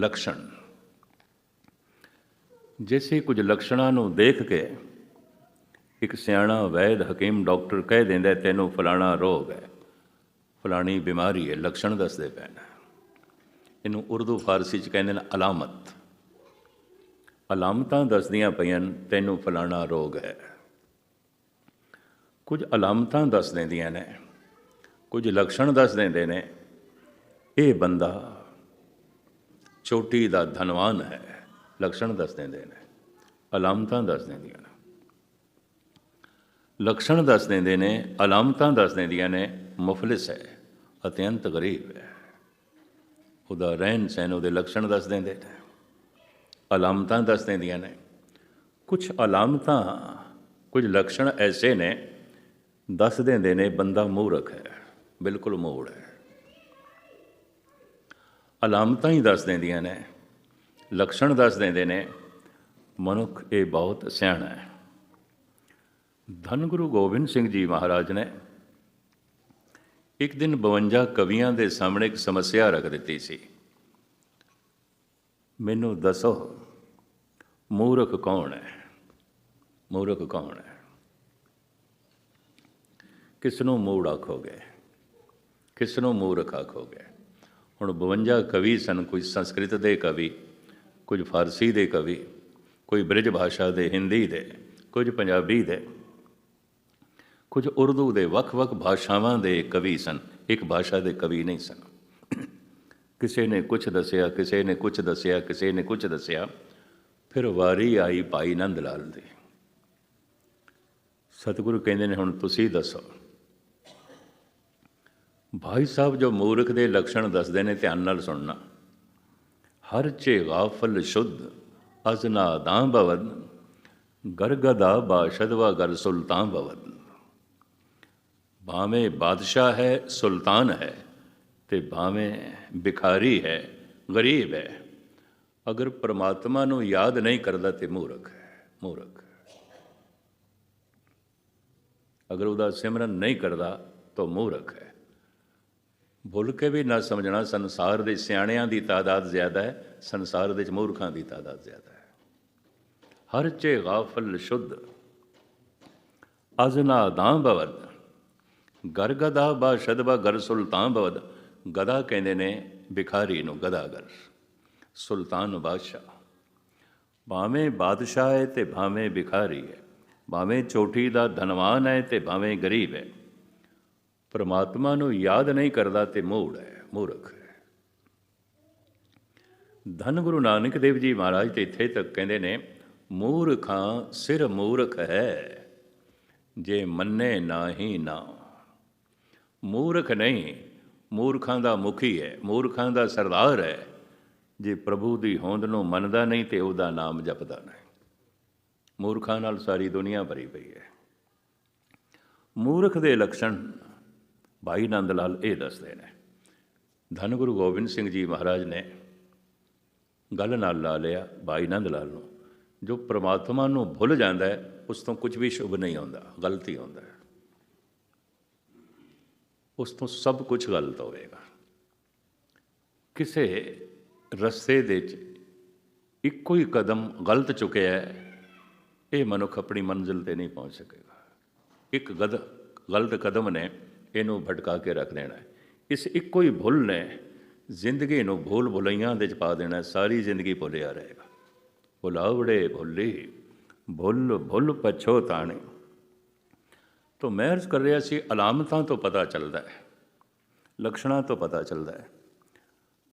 ਲਕਸ਼ਣ। ਜਿਸੇ ਕੁਝ ਲਕਸ਼ਣਾਂ ਨੂੰ ਦੇਖ ਕੇ ਇੱਕ ਸਿਆਣਾ ਵੈਦ ਹਕੀਮ ਡਾਕਟਰ ਕਹਿ ਦਿੰਦਾ ਤੈਨੂੰ ਫਲਾਣਾ ਰੋਗ ਹੈ। ਫਲਾਣੀ ਬਿਮਾਰੀ ਹੈ। ਲਕਸ਼ਣ ਦੱਸਦੇ ਪਏ ਇਹਨੂੰ ਉਰਦੂ ਫਾਰਸੀ ਚ ਕਹਿੰਦੇ ਨੇ ਅਲਾਮਤ। ਅਲਾਮਤਾਂ ਦੱਸਦੀਆਂ ਪਈਆਂ ਨੇ, ਤੈਨੂੰ ਫਲਾਣਾ ਰੋਗ ਹੈ। ਕੁਝ ਅਲਾਮਤਾਂ ਦੱਸ ਦਿੰਦੀਆਂ ਨੇ ਕੁਝ ਲਕਸ਼ਣ ਦੱਸ ਦਿੰਦੇ ਨੇ ਇਹ ਬੰਦਾ ਚੋਟੀ ਦਾ ਧਨਵਾਨ ਹੈ। ਲਕਸ਼ਣ ਦੱਸ ਦਿੰਦੇ ਨੇ। ਅਲਾਮਤਾਂ ਦੱਸ ਦਿੰਦੀਆਂ ਨੇ। ਲਕਸ਼ਣ ਦੱਸ ਦਿੰਦੇ ਨੇ, ਅਲਾਮਤਾਂ ਦੱਸ ਦਿੰਦੀਆਂ ਨੇ, ਮੁਫਲਿਸ ਹੈ ਅਤਿਅੰਤ ਗਰੀਬ ਹੈ। ਉਹਦਾ ਰਹਿਣ ਸਹਿਣ ਉਹਦੇ ਲਕਸ਼ਣ ਦੱਸ ਦਿੰਦੇ ਨੇ। ਅਲਾਮਤਾਂ ਦੱਸ ਦਿੰਦੀਆਂ ਨੇ। ਕੁਝ ਅਲਾਮਤਾਂ, ਕੁਝ ਲਕਸ਼ਣ ਐਸੇ ਨੇ ਦੱਸ ਦਿੰਦੇ ਨੇ, ਬੰਦਾ ਮੂਰਖ ਹੈ, ਬਿਲਕੁਲ ਮੂੜ ਹੈ। ਅਲਾਮਤਾਂ ਹੀ ਦੱਸ ਦਿੰਦੀਆਂ ਨੇ, ਲਕਸ਼ਣ ਦੱਸ ਦਿੰਦੇ ਨੇ, ਮਨੁੱਖ ਇਹ ਬਹੁਤ ਸਿਆਣਾ ਹੈ। ਧੰਨ ਗੁਰੂ ਗੋਬਿੰਦ ਸਿੰਘ ਜੀ ਮਹਾਰਾਜ ਨੇ ਇੱਕ ਦਿਨ 52 ਕਵੀਆਂ ਦੇ ਸਾਹਮਣੇ ਇੱਕ ਸਮੱਸਿਆ ਰੱਖ ਦਿੱਤੀ ਸੀ। ਮੈਨੂੰ ਦੱਸੋ, ਮੂਰਖ ਕੌਣ ਹੈ? ਮੂਰਖ ਕੌਣ ਹੈ? ਕਿਸ ਨੂੰ ਮੂੜ ਆਖੋਗੇ? ਕਿਸ ਨੂੰ ਮੂਰਖ ਆਖੋਗੇ? ਹੁਣ 52 ਕਵੀ ਸਨ ਕੁਝ ਸੰਸਕ੍ਰਿਤ ਦੇ ਕਵੀ, ਕੁਝ ਫਾਰਸੀ ਦੇ ਕਵੀ, ਕੋਈ ਬ੍ਰਿਜ ਭਾਸ਼ਾ ਦੇ, ਹਿੰਦੀ ਦੇ, ਕੁਝ ਪੰਜਾਬੀ ਦੇ, ਕੁਝ ਉਰਦੂ ਦੇ ਵੱਖ-ਵੱਖ ਭਾਸ਼ਾਵਾਂ ਦੇ ਕਵੀ ਸਨ। ਇੱਕ ਭਾਸ਼ਾ ਦੇ ਕਵੀ ਨਹੀਂ ਸਨ। ਕਿਸੇ ਨੇ ਕੁਝ ਦੱਸਿਆ, ਕਿਸੇ ਨੇ ਕੁਝ ਦੱਸਿਆ, ਕਿਸੇ ਨੇ ਕੁਝ ਦੱਸਿਆ, ਫਿਰ ਵਾਰੀ ਆਈ ਭਾਈ ਨੰਦ ਲਾਲ ਦੀ। ਸਤਿਗੁਰੂ ਕਹਿੰਦੇ ਨੇ, ਹੁਣ ਤੁਸੀਂ ਦੱਸੋ ਭਾਈ ਸਾਹਿਬ ਜੋ ਮੂਰਖ ਦੇ ਲੱਛਣ ਦੱਸਦੇ ਨੇ ਧਿਆਨ ਨਾਲ ਸੁਣਨਾ। ਹਰ ਚੇ ਗਾਫਲ ਸ਼ੁੱਧ, ਅਜ਼ਨਾ ਦਾਂ ਬਵਦ ਗਰਗਦਾ ਬਾਸ਼ਦਵਾ ਗਰ ਸੁਲਤਾਨ ਬਵਦ ਭਾਵੇਂ ਬਾਦਸ਼ਾਹ ਹੈ, ਸੁਲਤਾਨ ਹੈ, ਤੇ ਭਾਵੇਂ ਭਿਖਾਰੀ ਹੈ, ਗਰੀਬ ਹੈ। ਅਗਰ ਪ੍ਰਮਾਤਮਾ ਨੂੰ ਯਾਦ ਨਹੀਂ ਕਰਦਾ ਤੇ ਮੂਰਖ ਹੈ, ਮੂਰਖ। ਅਗਰ ਉਹਦਾ ਸਿਮਰਨ ਨਹੀਂ ਕਰਦਾ, ਤਾਂ ਮੂਰਖ ਹੈ। ਭੁੱਲ ਕੇ ਵੀ ਨਾ ਸਮਝਣਾ, ਸੰਸਾਰ ਦੇ ਸਿਆਣਿਆਂ ਦੀ ਤਾਦਾਦ ਜ਼ਿਆਦਾ ਹੈ, ਸੰਸਾਰ ਦੇ ਮੂਰਖਾਂ ਦੀ ਤਾਦਾਦ ਜ਼ਿਆਦਾ ਹੈ। ਹਰ ਚੇ ਗਾਫਲ ਸ਼ੁੱਧ, ਅਜ਼ਨਾ ਦਾਂ ਬਵਦ ਗਰਗਦਾ ਬਾ ਸ਼ਦਬਾ ਗਰ ਸੁਲਤਾਨ ਬਵਦ ਗਦਾ ਕਹਿੰਦੇ ਨੇ ਭਿਖਾਰੀ ਨੂੰ ਗਦਾਗਰ ਸੁਲਤਾਨ ਬਾਦਸ਼ਾਹ। ਭਾਵੇਂ ਬਾਦਸ਼ਾਹ ਹੈ ਤੇ ਭਾਵੇਂ ਭਿਖਾਰੀ ਹੈ, ਭਾਵੇਂ ਚੋਟੀ ਦਾ ਧਨਵਾਨ ਹੈ ਤੇ ਭਾਵੇਂ ਗਰੀਬ ਹੈ ਪਰਮਾਤਮਾ ਨੂੰ ਯਾਦ ਨਹੀਂ ਕਰਦਾ ਤੇ ਮੂੜ ਹੈ, ਮੂਰਖ ਹੈ। ਧੰਨ ਗੁਰੂ ਨਾਨਕ ਦੇਵ ਜੀ ਮਹਾਰਾਜ ਤੇ ਇੱਥੇ ਤੱਕ ਕਹਿੰਦੇ ਨੇ, ਮੂਰਖਾਂ ਸਿਰ ਮੂਰਖ ਹੈ, ਜੇ ਮੰਨੇ ਨਾਹੀ ਨਾ। ਮੂਰਖ ਨਹੀਂ, ਮੂਰਖਾਂ ਦਾ ਮੁਖੀ ਹੈ, ਮੂਰਖਾਂ ਦਾ ਸਰਦਾਰ ਹੈ। ਜੇ ਪ੍ਰਭੂ ਦੀ ਹੋਂਦ ਨੂੰ ਮੰਨਦਾ ਨਹੀਂ ਤੇ ਉਹਦਾ ਨਾਮ ਜਪਦਾ ਨਹੀਂ। ਮੂਰਖਾਂ ਨਾਲ ਸਾਰੀ ਦੁਨੀਆ ਭਰੀ ਪਈ ਹੈ। ਮੂਰਖ ਦੇ ਲੱਛਣ ਭਾਈ ਨੰਦ ਲਾਲ ਇਹ ਦੱਸਦੇ ਨੇ ਧੰਨ ਗੁਰੂ ਗੋਬਿੰਦ ਸਿੰਘ ਜੀ ਮਹਾਰਾਜ ਨੇ ਗੱਲ ਨਾਲ ਲਾ ਲਿਆ ਭਾਈ ਨੰਦ ਲਾਲ ਨੂੰ। ਜੋ ਪ੍ਰਮਾਤਮਾ ਨੂੰ ਭੁੱਲ ਜਾਂਦਾ ਹੈ, ਉਸ ਤੋਂ ਕੁਝ ਵੀ ਸ਼ੁਭ ਨਹੀਂ ਆਉਂਦਾ, ਗਲਤੀ ਹੁੰਦਾ ਹੈ। ਉਸ ਤੋਂ ਸਭ ਕੁਝ ਗਲਤ ਹੋਵੇਗਾ। ਕਿਸੇ ਰਸਤੇ ਦੇ ਵਿੱਚ ਇੱਕੋ ਹੀ ਕਦਮ ਗਲਤ ਚੁੱਕਿਆ ਹੈ, ਇਹ ਮਨੁੱਖ ਆਪਣੀ ਮੰਜ਼ਿਲ ਤੇ ਨਹੀਂ ਪਹੁੰਚ ਸਕੇਗਾ। ਇੱਕ ਗਦ, ਗਲਤ ਕਦਮ ਨੇ ਇਹਨੂੰ ਭਟਕਾ ਕੇ ਰੱਖ ਦੇਣਾ ਹੈ। ਇਸ ਇੱਕੋ ਹੀ ਭੁੱਲ ਨੇ ਜ਼ਿੰਦਗੀ ਨੂੰ ਭੁੱਲ ਭੁਲਈਆਂ ਦੇ ਚ ਪਾ ਦੇਣਾ ਸਾਰੀ ਜ਼ਿੰਦਗੀ ਭੁੱਲਿਆ ਰਹੇਗਾ। ਭੁਲਾਵੜੇ ਭੁੱਲੀ, ਭੁੱਲ ਭੁੱਲ ਪਛੋਤਾਣੇ ਤੋਂ ਮੈਂ ਅਰਜ਼ ਕਰ ਰਿਹਾ ਸੀ, ਅਲਾਮਤਾਂ ਤੋਂ ਪਤਾ ਚੱਲਦਾ ਹੈ, ਲਕਸ਼ਣਾਂ ਤੋਂ ਪਤਾ ਚੱਲਦਾ ਹੈ।